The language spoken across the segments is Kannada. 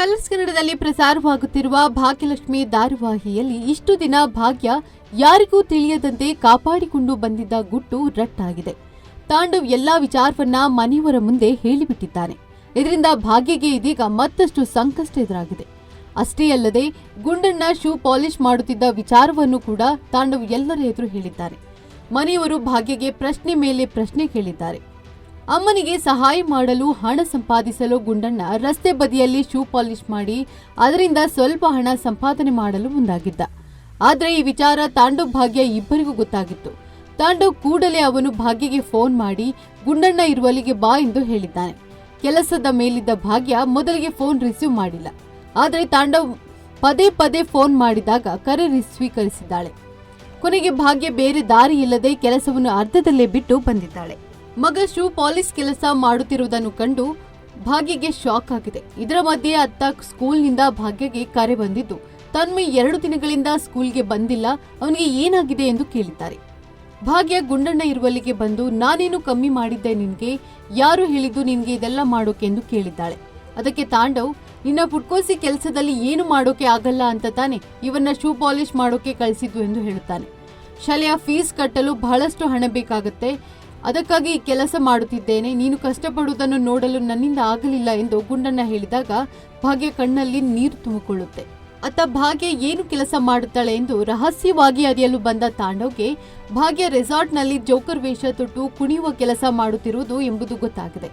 ಕಲರ್ಸ್ ಕನ್ನಡದಲ್ಲಿ ಪ್ರಸಾರವಾಗುತ್ತಿರುವ ಭಾಗ್ಯಲಕ್ಷ್ಮಿ ಧಾರಾವಾಹಿಯಲ್ಲಿ ಇಷ್ಟು ದಿನ ಭಾಗ್ಯ ಯಾರಿಗೂ ತಿಳಿಯದಂತೆ ಕಾಪಾಡಿಕೊಂಡು ಬಂದಿದ್ದ ಗುಟ್ಟು ರಟ್ಟಾಗಿದೆ. ತಾಂಡವ್ ಎಲ್ಲಾ ವಿಚಾರವನ್ನ ಮನೆಯವರ ಮುಂದೆ ಹೇಳಿಬಿಟ್ಟಿದ್ದಾನೆ. ಇದರಿಂದ ಭಾಗ್ಯಗೆ ಇದೀಗ ಮತ್ತಷ್ಟು ಸಂಕಷ್ಟ ಎದುರಾಗಿದೆ. ಅಷ್ಟೇ ಅಲ್ಲದೆ ಗುಂಡಣ್ಣ ಶೂ ಪಾಲಿಶ್ ಮಾಡುತ್ತಿದ್ದ ವಿಚಾರವನ್ನು ಕೂಡ ತಾಂಡವ್ ಎಲ್ಲರ ಎದುರು ಹೇಳಿದ್ದಾನೆ ಮನೆಯವರು ಭಾಗ್ಯಗೆ ಪ್ರಶ್ನೆ ಮೇಲೆ ಪ್ರಶ್ನೆ ಕೇಳಿದ್ದಾರೆ. ಅಮ್ಮನಿಗೆ ಸಹಾಯ ಮಾಡಲು ಹಣ ಸಂಪಾದಿಸಲು ಗುಂಡಣ್ಣ ರಸ್ತೆ ಬದಿಯಲ್ಲಿ ಶೂ ಪಾಲಿಶ್ ಮಾಡಿ ಅದರಿಂದ ಸ್ವಲ್ಪ ಹಣ ಸಂಪಾದನೆ ಮಾಡಲು ಮುಂದಾಗಿದ್ದ. ಆದರೆ ಈ ವಿಚಾರ ತಾಂಡು ಭಾಗ್ಯ ಇಬ್ಬರಿಗೂ ಗೊತ್ತಾಗಿತ್ತು. ತಾಂಡು ಕೂಡಲೇ ಅವನು ಭಾಗ್ಯಗೆ ಫೋನ್ ಮಾಡಿ ಗುಂಡಣ್ಣ ಇರುವಲ್ಲಿಗೆ ಬಾ ಎಂದು ಹೇಳಿದ್ದಾನೆ. ಕೆಲಸದ ಮೇಲಿದ್ದ ಭಾಗ್ಯ ಮೊದಲಿಗೆ ಫೋನ್ ರಿಸೀವ್ ಮಾಡಿಲ್ಲ. ಆದರೆ ತಾಂಡವ್ ಪದೇ ಪದೇ ಫೋನ್ ಮಾಡಿದಾಗ ಕರೆ ಸ್ವೀಕರಿಸಿದ್ದಾಳೆ. ಕೊನೆಗೆ ಭಾಗ್ಯ ಬೇರೆ ದಾರಿ ಇಲ್ಲದೆ ಕೆಲಸವನ್ನು ಅರ್ಧದಲ್ಲೇ ಬಿಟ್ಟು ಬಂದಿದ್ದಾಳೆ. ಮಗ ಶೂ ಪಾಲಿಸ್ ಕೆಲಸ ಮಾಡುತ್ತಿರುವುದನ್ನು ಕಂಡು ಭಾಗ್ಯಗೆ ಶಾಕ್ ಆಗಿದೆ. ಇದರ ಮಧ್ಯೆ ಅತ್ತ ಸ್ಕೂಲ್ನಿಂದ ಭಾಗ್ಯಗೆ ಕರೆ ಬಂದಿದ್ದು, ತನ್ಮಯ್ ಎರಡು ದಿನಗಳಿಂದ ಸ್ಕೂಲ್ಗೆ ಬಂದಿಲ್ಲ, ಅವನಿಗೆ ಏನಾಗಿದೆ ಎಂದು ಕೇಳಿದ್ದಾರೆ. ಭಾಗ್ಯ ಗುಂಡಣ್ಣ ಇರುವಲ್ಲಿಗೆ ಬಂದು, ನಾನೇನು ಕಮ್ಮಿ ಮಾಡಿದ್ದೆ ನಿನ್ಗೆ? ಯಾರು ಹೇಳಿದ್ದು ನಿನ್ಗೆ ಇದೆಲ್ಲ ಮಾಡೋಕೆ ಎಂದು ಕೇಳಿದ್ದಾಳೆ. ಅದಕ್ಕೆ ತಾಂಡವ್, ನಿನ್ನ ಪುಟ್ಕೋಸಿ ಕೆಲಸದಲ್ಲಿ ಏನು ಮಾಡೋಕೆ ಆಗಲ್ಲ ಅಂತ ತಾನೆ ಇವನ್ನ ಶೂ ಪಾಲಿಶ್ ಮಾಡೋಕೆ ಕಳಿಸಿದ್ದು ಎಂದು ಹೇಳುತ್ತಾನೆ. ಶಾಲೆಯ ಫೀಸ್ ಕಟ್ಟಲು ಬಹಳಷ್ಟು ಹಣ ಬೇಕಾಗುತ್ತೆ ಅದಕ್ಕಾಗಿ ಕೆಲಸ ಮಾಡುತ್ತಿದ್ದೇನೆ. ನೀನು ಕಷ್ಟಪಡುವುದನ್ನು ನೋಡಲು ನನ್ನಿಂದ ಆಗಲಿಲ್ಲ ಎಂದು ಗುಂಡಣ್ಣ ಹೇಳಿದಾಗ ಭಾಗ್ಯ ಕಣ್ಣಲ್ಲಿ ನೀರು ತುಂಬಿಕೊಳ್ಳುತ್ತೆ. ಅತ್ತ ಭಾಗ್ಯ ಏನು ಕೆಲಸ ಮಾಡುತ್ತಾಳೆ ಎಂದು ರಹಸ್ಯವಾಗಿ ಅರಿಯಲು ಬಂದ ತಾಂಡವ್ಗೆ ಭಾಗ್ಯ ರೆಸಾರ್ಟ್ನಲ್ಲಿ ಜೋಕರ್ ವೇಷ ತೊಟ್ಟು ಕುಣಿಯುವ ಕೆಲಸ ಮಾಡುತ್ತಿರುವುದು ಎಂಬುದು ಗೊತ್ತಾಗಿದೆ.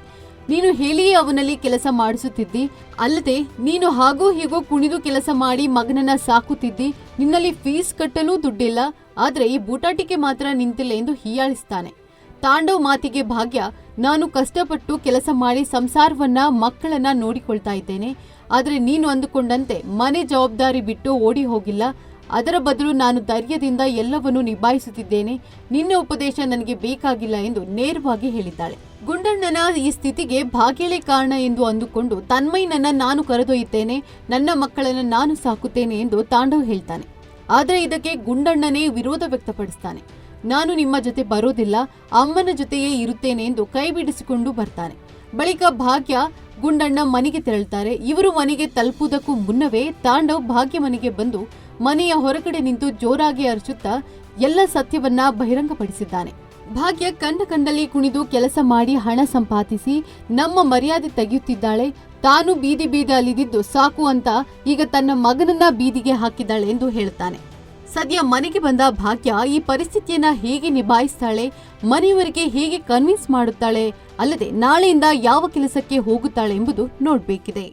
ನೀನು ಹೇಳಿಯೇ ಅವನಲ್ಲಿ ಕೆಲಸ ಮಾಡಿಸುತ್ತಿದ್ದಿ. ಅಲ್ಲದೆ ನೀನು ಹಾಗೂ ಹೀಗೋ ಕುಣಿದು ಕೆಲಸ ಮಾಡಿ ಮಗನನ್ನ ಸಾಕುತ್ತಿದ್ದಿ. ನಿನ್ನಲ್ಲಿ ಫೀಸ್ ಕಟ್ಟಲು ದುಡ್ಡಿಲ್ಲ. ಆದರೆ ಈ ಬೂಟಾಟಿಕೆ ಮಾತ್ರ ನಿಂತಿಲ್ಲ ಎಂದು ಹೀಯಾಳಿಸ್ತಾನೆ. ತಾಂಡವ್ ಮಾತಿಗೆ ಭಾಗ್ಯ ನಾನು ಕಷ್ಟಪಟ್ಟು ಕೆಲಸ ಮಾಡಿ ಸಂಸಾರವನ್ನ ಮಕ್ಕಳನ್ನ ನೋಡಿಕೊಳ್ತಾ ಇದ್ದೇನೆ. ಆದರೆ ನೀನು ಅಂದುಕೊಂಡಂತೆ ಮನೆ ಜವಾಬ್ದಾರಿ ಬಿಟ್ಟು ಓಡಿ ಹೋಗಿಲ್ಲ. ಅದರ ಬದಲು ನಾನು ಧೈರ್ಯದಿಂದ ಎಲ್ಲವನ್ನೂ ನಿಭಾಯಿಸುತ್ತಿದ್ದೇನೆ. ನಿನ್ನ ಉಪದೇಶ ನನಗೆ ಬೇಕಾಗಿಲ್ಲ ಎಂದು ನೇರವಾಗಿ ಹೇಳಿದ್ದಾಳೆ. ಗುಂಡಣ್ಣನ ಈ ಸ್ಥಿತಿಗೆ ಭಾಗ್ಯಲೇ ಕಾರಣ ಎಂದು ಅಂದುಕೊಂಡು ತನ್ಮಯ್ಯನನ್ನ ನಾನು ಕರೆದೊಯ್ಯುತ್ತೇನೆ. ನನ್ನ ಮಕ್ಕಳನ್ನ ನಾನು ಸಾಕುತ್ತೇನೆ ಎಂದು ತಾಂಡವ್ ಹೇಳ್ತಾನೆ. ಆದರೆ ಇದಕ್ಕೆ ಗುಂಡಣ್ಣನೇ ವಿರೋಧ ವ್ಯಕ್ತಪಡಿಸ್ತಾನೆ. ನಾನು ನಿಮ್ಮ ಜೊತೆ ಬರೋದಿಲ್ಲ, ಅಮ್ಮನ ಜೊತೆಯೇ ಇರುತ್ತೇನೆ ಎಂದು ಕೈ ಬಿಡಿಸಿಕೊಂಡು ಬರ್ತಾನೆ. ಬಳಿಕ ಭಾಗ್ಯ ಗುಂಡಣ್ಣ ಮನೆಗೆ ತೆರಳುತ್ತಾರೆ. ಇವರು ಮನೆಗೆ ತಲುಪುವುದಕ್ಕೂ ಮುನ್ನವೇ ತಾಂಡವ್ ಭಾಗ್ಯ ಮನೆಗೆ ಬಂದು ಮನೆಯ ಹೊರಗಡೆ ನಿಂತು ಜೋರಾಗಿ ಅರಚುತ್ತಾ ಎಲ್ಲ ಸತ್ಯವನ್ನ ಬಹಿರಂಗಪಡಿಸಿದ್ದಾನೆ. ಭಾಗ್ಯ ಕಂಡ ಕಂಡಲ್ಲಿ ಕುಣಿದು ಕೆಲಸ ಮಾಡಿ ಹಣ ಸಂಪಾದಿಸಿ ನಮ್ಮ ಮರ್ಯಾದೆ ತೆಗೆಯುತ್ತಿದ್ದಾಳೆ. ತಾನು ಬೀದಿ ಬೀದಿ ಅಲಿದಿದ್ದು ಸಾಕು ಅಂತ ಈಗ ತನ್ನ ಮಗನನ್ನ ಬೀದಿಗೆ ಹಾಕಿದ್ದಾಳೆ ಎಂದು ಹೇಳ್ತಾನೆ. ಸದ್ಯ ಮನೆಗೆ ಬಂದ ಭಾಗ್ಯ ಈ ಪರಿಸ್ಥಿತಿಯನ್ನ ಹೇಗೆ ನಿಭಾಯಿಸ್ತಾಳೆ, ಮನೆಯವರಿಗೆ ಹೇಗೆ ಕನ್ವಿನ್ಸ್ ಮಾಡುತ್ತಾಳೆ, ಅಲ್ಲದೆ ನಾಳೆಯಿಂದ ಯಾವ ಕೆಲಸಕ್ಕೆ ಹೋಗುತ್ತಾಳೆ ಎಂಬುದು ನೋಡ್ಬೇಕಿದೆ.